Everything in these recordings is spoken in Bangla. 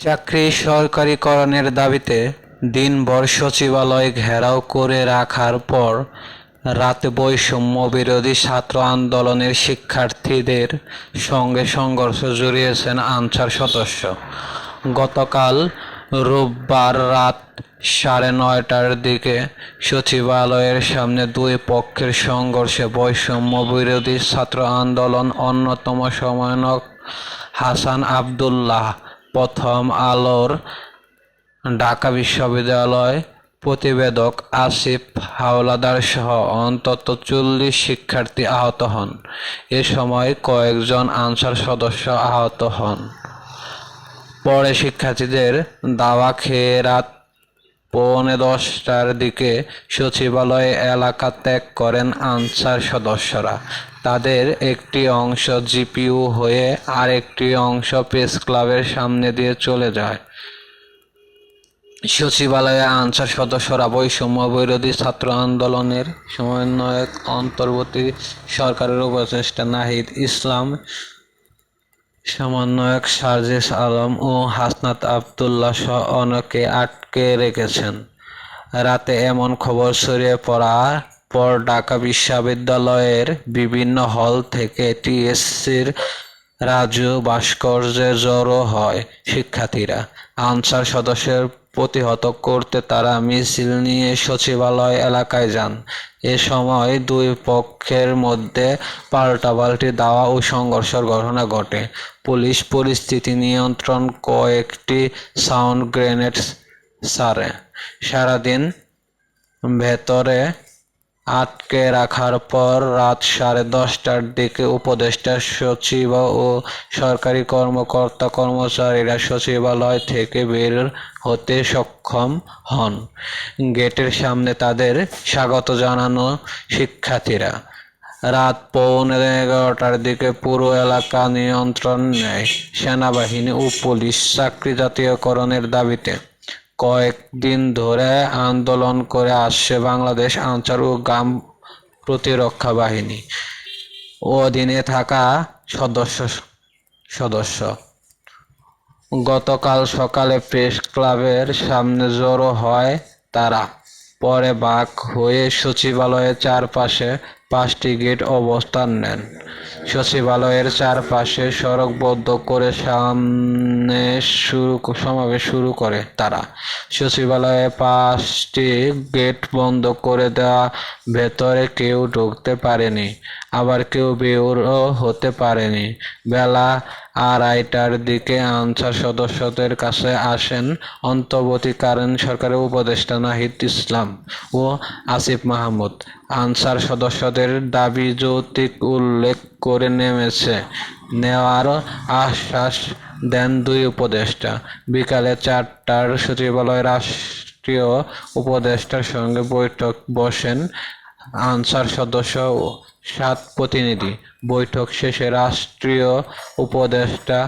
চাকরি সরকারিকরণের দাবিতে দিনভর সচিবালয় ঘেরাও করে রাখার পর রাতে বৈষম্য বিরোধী ছাত্র আন্দোলনের শিক্ষার্থীদের সঙ্গে সংঘর্ষ জড়িয়েছেন আনসার সদস্য। গতকাল রোববার রাত সাড়ে নয়টার দিকে সচিবালয়ের সামনে দুই পক্ষের সংঘর্ষে বৈষম্য বিরোধী ছাত্র আন্দোলন অন্যতম সমন্বয়ক হাসান আবদুল্লাহ প্রথম আলোর ঢাকা বিশ্ববিদ্যালয় প্রতিবেদক আসিফ হাওলাদার সহ অন্তত চল্লিশ শিক্ষার্থী আহত হন। এ সময় কয়েকজন আনসার সদস্য আহত হন। পরে শিক্ষার্থীদের দাওয়া খেয়ে রাত পৌনে দশটার দিকে সচিবালয় এলাকা ত্যাগ করেন আনসার সদস্যরা। তাদের একটি অংশ জিপিইউ হয়ে আরেকটি অংশ প্রেস ক্লাবের সামনে দিয়ে চলে যায়। সচিবালয়ে আনসার সদস্যরা বৈষম্য বিরোধী ছাত্র আন্দোলনের সমন্বয়ক অন্তর্বর্তী সরকারের উপদেষ্টা নাহিদ ইসলাম সমন্বয়ক সার্জিস আলম ও হাসনাত আবদুল্লাহ সহ অনেকে আটকে রেখেছেন। রাতে এমন খবর ছড়িয়ে পড়ার পর ঢাকা বিশ্ববিদ্যালয়ের বিভিন্ন হল থেকে টিএসসির রাজু ভাস্কর্যে জড়ো হয় শিক্ষার্থীরা। আনসার সদস্যের প্রতিহত করতে তারা মিছিল নিয়ে সচিবালয় এলাকায় যান। এ সময় দুই পক্ষের মধ্যে পাল্টাপাল্টি দাওয়া ও সংঘর্ষের ঘটনা ঘটে। পুলিশ পরিস্থিতি নিয়ন্ত্রণ কয়েকটি সাউন্ড গ্রেনেড সারে। সারাদিন ভেতরে আটকে রাখার পর রাত সাড়ে দশটার দিকে উপদেষ্টা সচিব ও সরকারি কর্মকর্তা কর্মচারীরা সচিবালয় থেকে বের হতে সক্ষম হন। গেটের সামনে তাদের স্বাগত জানানো শিক্ষার্থীরা। রাত পৌনে এগারোটার দিকে পুরো এলাকা নিয়ন্ত্রণ নেয় সেনাবাহিনী ও পুলিশ চাকরি জাতীয়করণের দাবিতে কয়েকদিন ধরে আন্দোলন করে আসছে বাংলাদেশ আনসার ও গ্রাম প্রতিরক্ষা বাহিনী। অধীনে থাকা সদস্য সদস্য। গতকাল সকালে প্রেস ক্লাবের সামনে জড়ো হয় তারা। পরে বাক হয়ে সচিবালয়ের চারপাশে পাঁচটি গেট অবস্থান নেন। সচিবালয়ের চারপাশে সড়ক বদ্ধ করে সামনে শুরু সমাবেশ শুরু করে তারা। সচিবালয়ে পাঁচটি গেট বন্ধ করে দেওয়া, ভেতরে কেউ ঢুকতে পারেনি, আবার কেউ বেরও হতে পারেনি। বেলা আড়াইটার দিকে আনসার সদস্যদের কাছে আসেন অন্তর্বর্তীকালীন সরকারের উপদেষ্টা নাহিদ ইসলাম ও আসিফ মাহমুদ। আনসার সদস্যদের দাবি যৌক্তিক উল্লেখ করে নেমেছে। নেওয়ার আশ্বাস দেন দুই উপদেষ্টা। বিকালে চারটার সচিবালয় রাষ্ট্রীয় উপদেষ্টার সঙ্গে বৈঠক বসেন আনসার সদস্য সাত প্রতিনিধি। বৈঠক শেষে রাষ্ট্রীয় উপদেষ্টা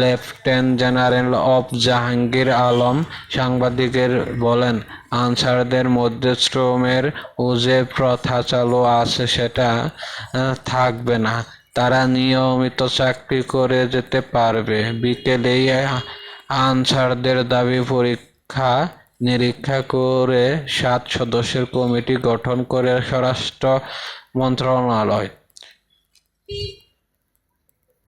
লেফটেন্যান্ট জেনারেল অব জাহাঙ্গীর আলম সাংবাদিকের বলেন, আনসারদের মধ্যে শ্রমের ও যে প্রথা চালু আছে সেটা থাকবে না। তারা নিয়মিত চাকরি করে যেতে পারবে। বিকেলেই আনসারদের দাবি পরীক্ষা নিরীক্ষা করে সাত সদস্যের কমিটি গঠন করে স্বরাষ্ট্র মন্ত্রণালয়।